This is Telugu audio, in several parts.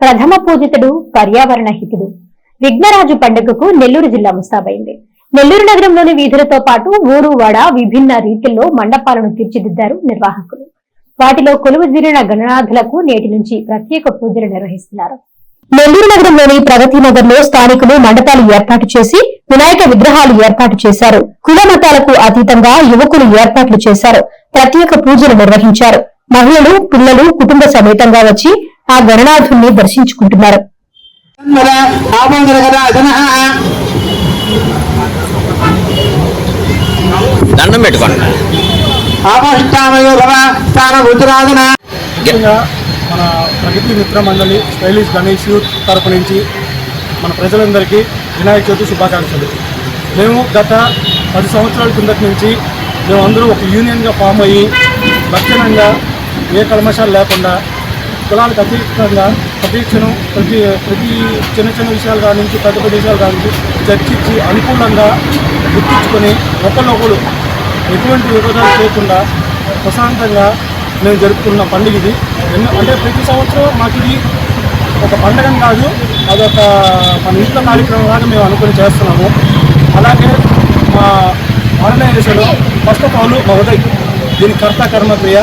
ప్రథమ పూజితుడు పర్యావరణ హితుడు. విఘ్నరాజు పండుగకు నెల్లూరు జిల్లా ముస్తాబైంది. నెల్లూరు నగరంలోని వీధులతో పాటు ఊరు వాడ విభిన్న రీతిల్లో మండపాలను తీర్చిదిద్దారు నిర్వాహకులు. వాటిలో కొలువు తీరిన గణనాథులకు నేటి నుంచి ప్రత్యేక పూజలు నిర్వహిస్తున్నారు. నెల్లూరు నగరంలోని ప్రగతి నగర్లో స్థానికులు మండపాలు ఏర్పాటు చేసి వినాయక విగ్రహాలు ఏర్పాటు చేశారు. కుల మతాలకు అతీతంగా యువకులు ఏర్పాట్లు చేశారు. ప్రత్యేక పూజలు నిర్వహించారు. మహిళలు పిల్లలు కుటుంబ సమేతంగా వచ్చి ఆ గణనాథుణ్ణి దర్శించుకుంటున్నారు. దండం పెట్టుకోండి. మన ప్రగతి మిత్ర మండలి స్టైలిష్ గణేష్ యూత్ తరపు నుంచి మన ప్రజలందరికీ వినాయక చవితి శుభాకాంక్షలు. మేము గత పది సంవత్సరాల కిందటి నుంచి మేమందరూ ఒక యూనియన్గా ఫామ్ అయ్యి లక్షణంగా ఏ కల్మషాలు లేకుండా కులాలకు అతీతంగా ప్రతి ప్రతి ప్రతి చిన్న చిన్న విషయాలు కాడి నుంచి పెద్ద పెద్ద విషయాలు కాడి నుంచి చర్చించి అనుకూలంగా గుర్తించుకొని ఒకరినొకరు ఎటువంటి విరోధాలు చేయకుండా ప్రశాంతంగా మేము జరుపుకున్న పండుగ ఇది. అంటే ప్రతి సంవత్సరం మాకు ఇది ఒక పండగని కాదు అదొక మన ఇంట్లో కార్యక్రమంలాగా మేము అనుకుని చేస్తున్నాము. అలాగే మా ఆర్గనైజేషన్ ఫస్ట్ ఆఫ్ ఆల్ మా ఉదయ్ దీని కర్త కర్మక్రియ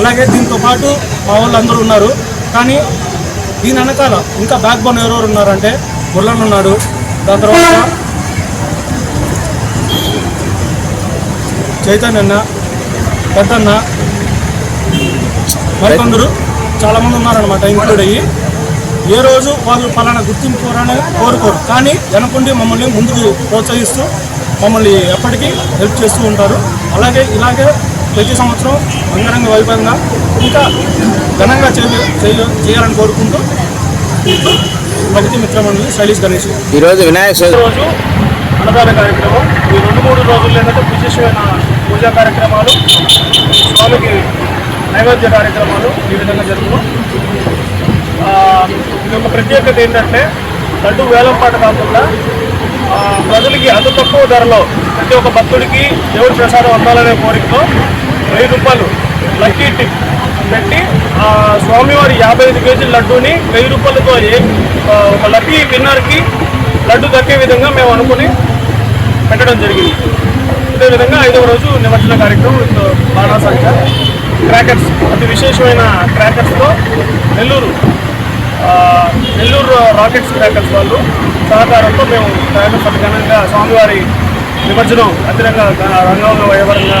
అలాగే దీంతో పాటు మా వాళ్ళు అందరూ ఉన్నారు. కానీ దీని వెనకాల ఇంకా బ్యాక్ బోన్ ఎవరెవరు ఉన్నారంటే మురళన్ ఉన్నాడు. దాని తర్వాత చైతన్యన్న పెద్దన్న మరికొందరు చాలామంది ఉన్నారనమాట ఇంక్లూడ్ అయ్యి. ఏ రోజు వాళ్ళు ఫలానా గుర్తింపు కోరని కోరుకోరు. కానీ వెనకుండి మమ్మల్ని ముందుకు ప్రోత్సహిస్తూ మమ్మల్ని ఎప్పటికీ హెల్ప్ చేస్తూ ఉంటారు. అలాగే ఇలాగే ప్రతి సంవత్సరం అంగరంగ వైభవంగా ఇంకా ఘనంగా చేయ చేయ- చేయాలని కోరుకుంటూ ప్రగతి మిత్రమండలి శైలీష్ గణేష్ ఈరోజు వినాయక చవితి. రోజు అన్నదాన కార్యక్రమం. ఈ రెండు మూడు రోజులు ఏంటంటే విశేషమైన పూజా కార్యక్రమాలు స్వామికి నైవేద్య కార్యక్రమాలు ఈ విధంగా జరుగుతాం ఇది ఒక ప్రత్యేకత ఏంటంటే లడ్డు వేలం పాట కాకుండా ప్రజలకి అతి తక్కువ ధరలో ప్రతి ఒక్క భక్తుడికి దేవుడి ప్రసాదం అందాలనే కోరికతో వెయ్యి రూపాయలు లక్కీ టిప్ పెట్టి స్వామివారి యాభై ఐదు కేజీల లడ్డూని వెయ్యి రూపాయలతో ఏ ఒక లక్కీ విన్నర్కి లడ్డు దక్కే విధంగా మేము అనుకుని పెట్టడం జరిగింది. అదేవిధంగా ఐదవ రోజు నిమజ్జన కార్యక్రమం విత్ బాణాసంఖ్య క్రాకర్స్ అతి విశేషమైన క్రాకర్స్తో నెల్లూరు నెల్లూరు రాకెట్స్ క్రాకర్స్ వాళ్ళు సహకారంతో మేము క్రాకర్స్ అతి ఘనంగా స్వామివారి నిమజ్జనం అతిరంగా రంగంలో వైవరంగా